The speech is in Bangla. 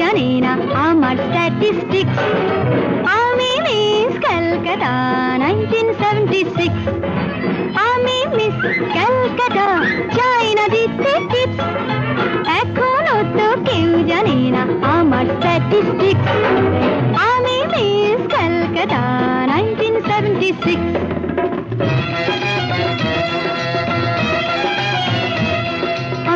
জানে না আমার স্ট্যাটিস্টিক্স আমি miss Calcutta nineteen seventy six আমি মিস ক্যালকাটা চাই না দিতে টিপস এখনও তো কেউ জানে না আমার স্ট্যাটিস্টিক্স আমি miss Calcutta nineteen seventy six